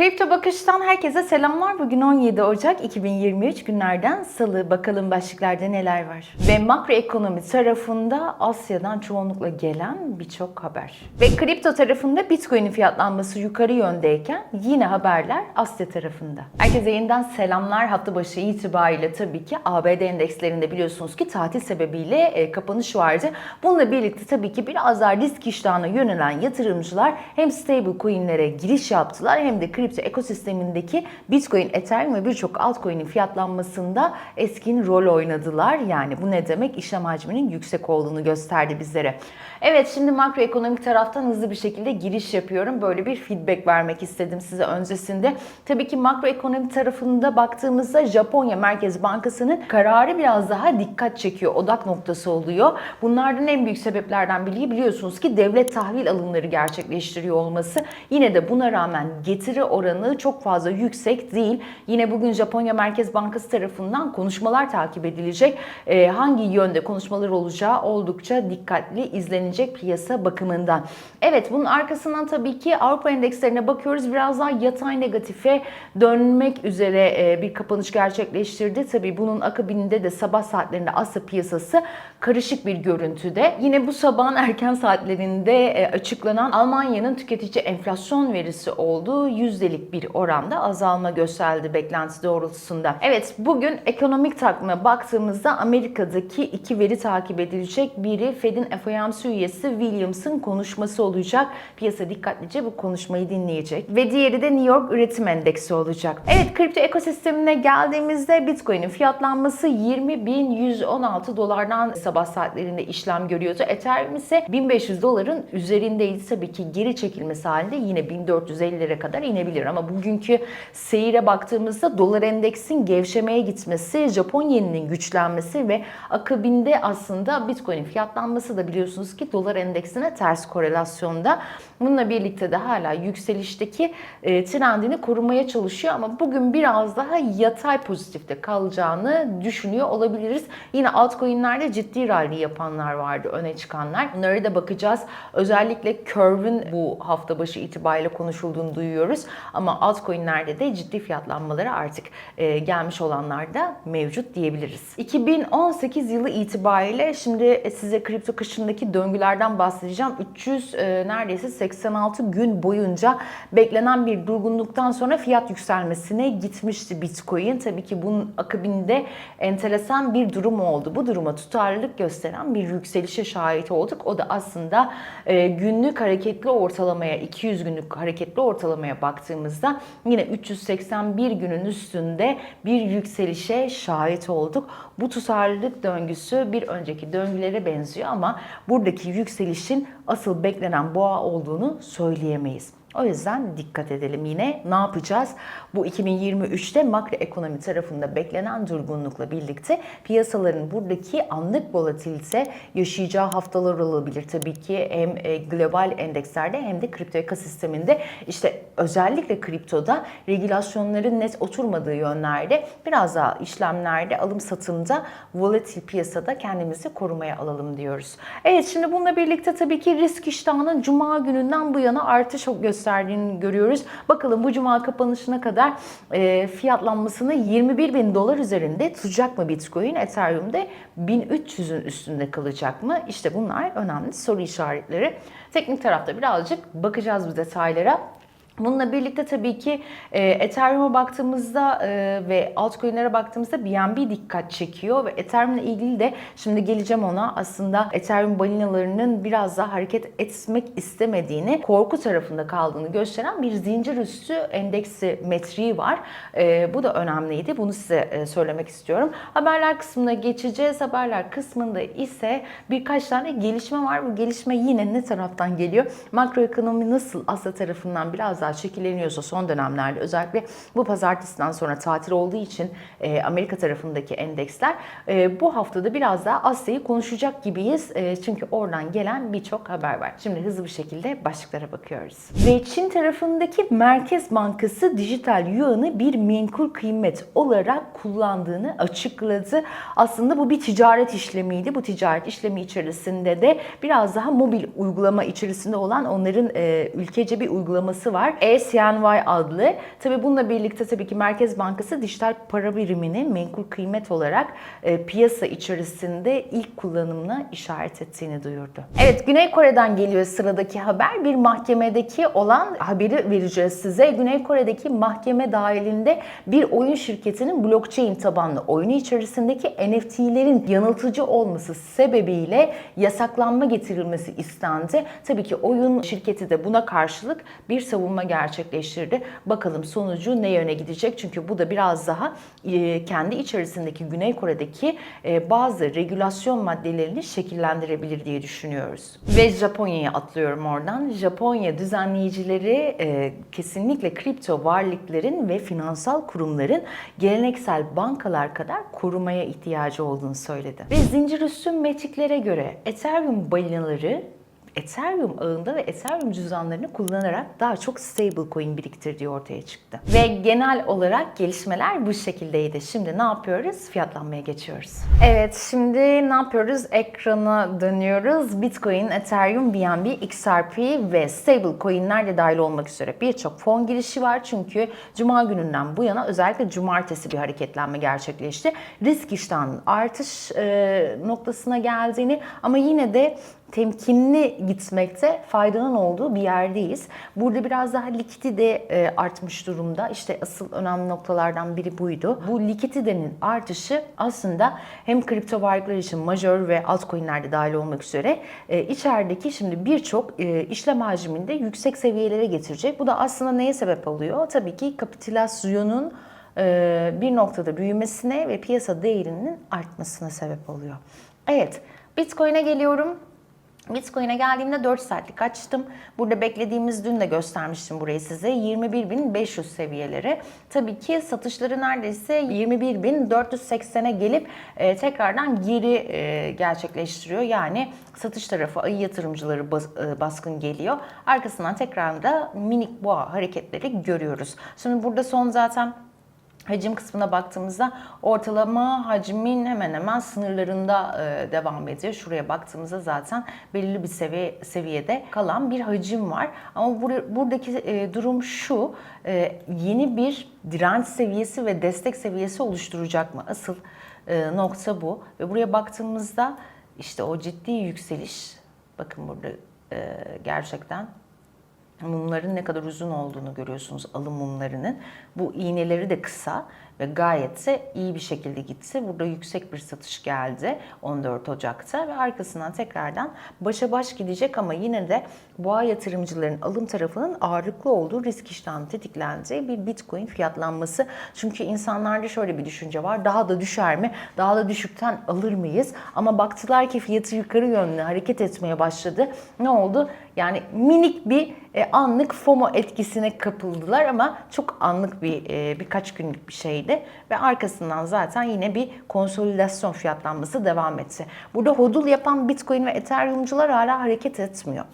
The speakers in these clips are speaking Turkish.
Kripto Bakış'tan herkese selamlar. Bugün 17 Ocak 2023 günlerden salı. Bakalım başlıklarda neler var. Ve makroekonomi tarafında Asya'dan çoğunlukla gelen birçok haber. Ve kripto tarafında Bitcoin'in fiyatlanması yukarı yöndeyken yine haberler Asya tarafında. Herkese yeniden selamlar. Hafta başı itibariyle tabii ki ABD endekslerinde biliyorsunuz ki tatil sebebiyle e, kapanış vardı. Bununla birlikte tabii ki biraz daha risk iştahına yönelen yatırımcılar hem stable coin'lere giriş yaptılar hem de kripto ekosistemindeki Bitcoin, Ethereum ve birçok altcoin'in fiyatlanmasında eskin rol oynadılar. Yani bu ne demek? İşlem hacminin yüksek olduğunu gösterdi bizlere. Evet şimdi makroekonomik taraftan hızlı bir şekilde giriş yapıyorum. Böyle bir feedback vermek istedim size öncesinde. Tabii ki makroekonomi tarafında baktığımızda Japonya Merkez Bankası'nın kararı biraz daha dikkat çekiyor. Odak noktası oluyor. Bunlardan en büyük sebeplerden biri biliyorsunuz ki devlet tahvil alımları gerçekleştiriyor olması. Yine de buna rağmen getiri oranı çok fazla yüksek değil. Yine bugün Japonya Merkez Bankası tarafından konuşmalar takip edilecek. Ee, hangi yönde konuşmalar olacağı oldukça dikkatli izlenecek piyasa bakımından. Evet bunun arkasından tabii ki Avrupa endekslerine bakıyoruz. Biraz daha yatay negatife dönmek üzere e, bir kapanış gerçekleştirdi. Tabii bunun akabinde de sabah saatlerinde Asya piyasası karışık bir görüntüde. Yine bu sabahın erken saatlerinde e, açıklanan Almanya'nın tüketici enflasyon verisi olduğu yüzdelik bir oranda azalma gösterdi beklenti doğrultusunda. Evet bugün ekonomik takvime baktığımızda Amerika'daki iki veri takip edilecek. Biri Fed'in FOMC üyesi Williams'ın konuşması olacak. Piyasa dikkatlice bu konuşmayı dinleyecek. Ve diğeri de New York Üretim Endeksi olacak. Evet kripto ekosistemine geldiğimizde Bitcoin'in fiyatlanması 20.116 dolardan sabah saatlerinde işlem görüyordu. Ethereum ise 1500 doların üzerindeydi. Tabii ki geri çekilmesi halinde yine 1450'lere kadar inebilir. Ama bugünkü seyire baktığımızda dolar endeksin gevşemeye gitmesi, Japon yeninin güçlenmesi ve akabinde aslında Bitcoin'in fiyatlanması da biliyorsunuz ki dolar endeksine ters korelasyonda. Bununla birlikte de hala yükselişteki e, trendini korumaya çalışıyor ama bugün biraz daha yatay pozitifte kalacağını düşünüyor olabiliriz. Yine altcoin'lerde ciddi rally yapanlar vardı, öne çıkanlar. Bunlara da bakacağız. Özellikle Curve'ün bu hafta başı itibariyle konuşulduğunu duyuyoruz. Ama altcoin'lerde de ciddi fiyatlanmaları artık e, gelmiş olanlar da mevcut diyebiliriz. 2018 yılı itibariyle şimdi size kripto kışındaki döngülerden bahsedeceğim. 300 e, neredeyse 86 gün boyunca beklenen bir durgunluktan sonra fiyat yükselmesine gitmişti Bitcoin. Tabii ki bunun akabinde enteresan bir durum oldu. Bu duruma tutarlılık gösteren bir yükselişe şahit olduk. O da aslında e, günlük hareketli ortalamaya, 200 günlük hareketli ortalamaya baktığımızda yine 381 günün üstünde bir yükselişe şahit olduk. Bu tutarlılık döngüsü bir önceki döngülere benziyor ama buradaki yükselişin asıl beklenen boğa olduğunu söyleyemeyiz. O yüzden dikkat edelim yine. Ne yapacağız? Bu 2023'te makroekonomi tarafında beklenen durgunlukla birlikte piyasaların buradaki anlık volatilite yaşayacağı haftalar olabilir. Tabii ki hem e, global endekslerde hem de kripto ekosisteminde işte özellikle kriptoda regülasyonların net oturmadığı yönlerde biraz daha işlemlerde alım satımda volatil piyasada kendimizi korumaya alalım diyoruz. Evet şimdi bununla birlikte tabii ki risk iştahının cuma gününden bu yana artış gösterdiğini görüyoruz. Bakalım bu cuma kapanışına kadar e, fiyatlanmasını 21 bin dolar üzerinde tutacak mı Bitcoin? Ethereum'de 1300'ün üstünde kalacak mı? İşte bunlar önemli soru işaretleri. Teknik tarafta birazcık bakacağız bu detaylara. Bununla birlikte tabii ki e, Ethereum'a baktığımızda e, ve altcoin'lere baktığımızda BNB dikkat çekiyor ve Ethereum'la ilgili de şimdi geleceğim ona aslında Ethereum balinalarının biraz daha hareket etmek istemediğini, korku tarafında kaldığını gösteren bir zincir üstü endeksi metriği var. E, bu da önemliydi. Bunu size e, söylemek istiyorum. Haberler kısmına geçeceğiz. Haberler kısmında ise birkaç tane gelişme var. Bu gelişme yine ne taraftan geliyor? Makroekonomi nasıl Asya tarafından biraz daha şekilleniyorsa son dönemlerde özellikle bu pazartesiden sonra tatil olduğu için e, Amerika tarafındaki endeksler e, bu haftada biraz daha Asya'yı konuşacak gibiyiz. E, çünkü oradan gelen birçok haber var. Şimdi hızlı bir şekilde başlıklara bakıyoruz. Ve Çin tarafındaki Merkez Bankası dijital yuanı bir menkul kıymet olarak kullandığını açıkladı. Aslında bu bir ticaret işlemiydi. Bu ticaret işlemi içerisinde de biraz daha mobil uygulama içerisinde olan onların e, ülkece bir uygulaması var. Var. ECNY adlı. Tabi bununla birlikte tabii ki Merkez Bankası dijital para birimini menkul kıymet olarak e, piyasa içerisinde ilk kullanımına işaret ettiğini duyurdu. Evet Güney Kore'den geliyor sıradaki haber. Bir mahkemedeki olan haberi vereceğiz size. Güney Kore'deki mahkeme dahilinde bir oyun şirketinin blockchain tabanlı oyunu içerisindeki NFT'lerin yanıltıcı olması sebebiyle yasaklanma getirilmesi istendi. Tabii ki oyun şirketi de buna karşılık bir savunma gerçekleştirdi. Bakalım sonucu ne yöne gidecek? Çünkü bu da biraz daha e, kendi içerisindeki Güney Kore'deki e, bazı regülasyon maddelerini şekillendirebilir diye düşünüyoruz. Ve Japonya'ya atlıyorum oradan. Japonya düzenleyicileri e, kesinlikle kripto varlıkların ve finansal kurumların geleneksel bankalar kadar korumaya ihtiyacı olduğunu söyledi. Ve zincir üstü metriklere göre Ethereum balinaları Ethereum ağında ve Ethereum cüzdanlarını kullanarak daha çok stable coin biriktirdiği ortaya çıktı. Ve genel olarak gelişmeler bu şekildeydi. Şimdi ne yapıyoruz? Fiyatlanmaya geçiyoruz. Evet şimdi ne yapıyoruz? Ekrana dönüyoruz. Bitcoin, Ethereum, BNB, XRP ve stable coinler de dahil olmak üzere birçok fon girişi var. Çünkü Cuma gününden bu yana özellikle Cumartesi bir hareketlenme gerçekleşti. Risk iştahının artış e, noktasına geldiğini ama yine de temkinli gitmekte faydanın olduğu bir yerdeyiz. Burada biraz daha likidite e, artmış durumda. İşte asıl önemli noktalardan biri buydu. Bu likiditenin artışı aslında hem kripto varlıklar için majör ve altcoin'lerde dahil olmak üzere e, içerideki şimdi birçok e, işlem hacminde yüksek seviyelere getirecek. Bu da aslında neye sebep oluyor? Tabii ki kapitülasyonun bir noktada büyümesine ve piyasa değerinin artmasına sebep oluyor. Evet, Bitcoin'e geliyorum. Bitcoin'e geldiğimde 4 saatlik açtım. Burada beklediğimiz dün de göstermiştim burayı size. 21.500 seviyeleri. Tabii ki satışları neredeyse 21.480'e gelip e, tekrardan geri e, gerçekleştiriyor. Yani satış tarafı ayı yatırımcıları bas, e, baskın geliyor. Arkasından tekrar da minik boğa hareketleri görüyoruz. Şimdi burada son zaten Hacim kısmına baktığımızda ortalama hacmin hemen hemen sınırlarında e, devam ediyor. Şuraya baktığımızda zaten belirli bir seviye, seviyede kalan bir hacim var. Ama bur buradaki e, durum şu, e, yeni bir direnç seviyesi ve destek seviyesi oluşturacak mı? Asıl nokta bu. Ve buraya baktığımızda işte o ciddi yükseliş, bakın burada gerçekten mumların ne kadar uzun olduğunu görüyorsunuz alım mumlarının. Bu iğneleri de kısa ve gayet de iyi bir şekilde gitti. Burada yüksek bir satış geldi 14 Ocak'ta ve arkasından tekrardan başa baş gidecek ama yine de boğa yatırımcıların alım tarafının ağırlıklı olduğu risk iştahını tetiklendiği bir Bitcoin fiyatlanması. Çünkü insanlarda şöyle bir düşünce var. Daha da düşer mi? Daha da düşükten alır mıyız? Ama baktılar ki fiyatı yukarı yönlü hareket etmeye başladı. Ne oldu? Yani minik bir e, anlık FOMO etkisine kapıldılar ama çok anlık bir e, birkaç günlük bir şeydi ve arkasından zaten yine bir konsolidasyon fiyatlanması devam etti. Burada hodul yapan Bitcoin ve Ethereum'cular hala hareket etmiyor.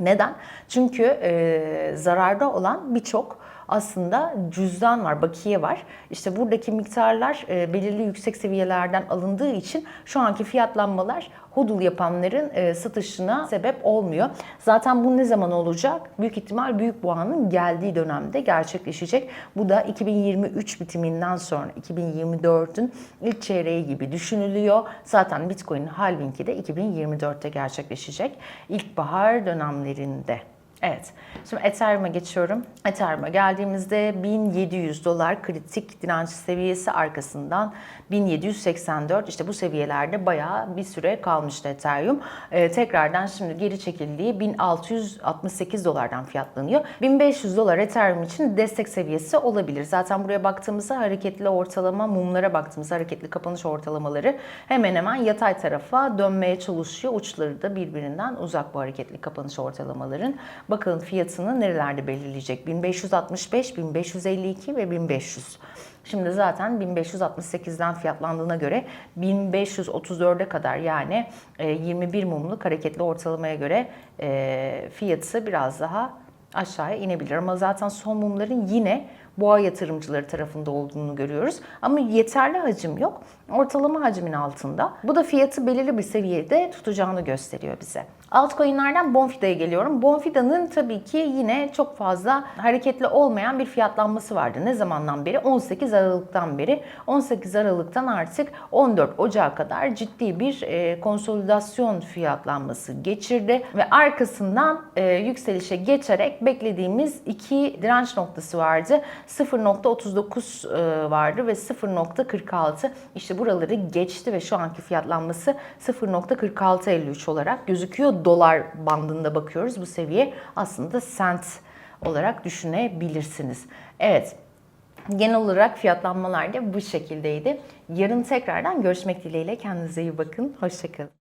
Neden? Çünkü e, zararda olan birçok aslında cüzdan var, bakiye var. İşte buradaki miktarlar e, belirli yüksek seviyelerden alındığı için şu anki fiyatlanmalar hodul yapanların e, satışına sebep olmuyor. Zaten bu ne zaman olacak? Büyük ihtimal büyük boğanın geldiği dönemde gerçekleşecek. Bu da 2023 bitiminden sonra 2024'ün ilk çeyreği gibi düşünülüyor. Zaten Bitcoin'in halvingi de 2024'te gerçekleşecek. İlkbahar dönemlerinde. Evet. Şimdi Ethereum'a geçiyorum. Ethereum'a geldiğimizde 1700 dolar kritik direnç seviyesi arkasından 1784 işte bu seviyelerde bayağı bir süre kalmıştı Ethereum. Ee, tekrardan şimdi geri çekildiği 1668 dolardan fiyatlanıyor. 1500 dolar Ethereum için destek seviyesi olabilir. Zaten buraya baktığımızda hareketli ortalama mumlara baktığımızda hareketli kapanış ortalamaları hemen hemen yatay tarafa dönmeye çalışıyor. Uçları da birbirinden uzak bu hareketli kapanış ortalamaların. Bakalım fiyatını nerelerde belirleyecek? 1565, 1552 ve 1500. Şimdi zaten 1568'den fiyatlandığına göre 1534'e kadar yani 21 mumluk hareketli ortalamaya göre fiyatı biraz daha aşağıya inebilir. Ama zaten son mumların yine boğa yatırımcıları tarafında olduğunu görüyoruz. Ama yeterli hacim yok. Ortalama hacmin altında. Bu da fiyatı belirli bir seviyede tutacağını gösteriyor bize. Altcoin'lerden Bonfida'ya geliyorum. Bonfida'nın tabii ki yine çok fazla hareketli olmayan bir fiyatlanması vardı. Ne zamandan beri? 18 Aralık'tan beri. 18 Aralık'tan artık 14 Ocak'a kadar ciddi bir e, konsolidasyon fiyatlanması geçirdi ve arkasından e, yükselişe geçerek beklediğimiz iki direnç noktası vardı. 0.39 e, vardı ve 0.46 işte buraları geçti ve şu anki fiyatlanması 0.4653 olarak gözüküyor. Dolar bandında bakıyoruz. Bu seviye aslında sent olarak düşünebilirsiniz. Evet. Genel olarak fiyatlanmalar da bu şekildeydi. Yarın tekrardan görüşmek dileğiyle. Kendinize iyi bakın. Hoşçakalın.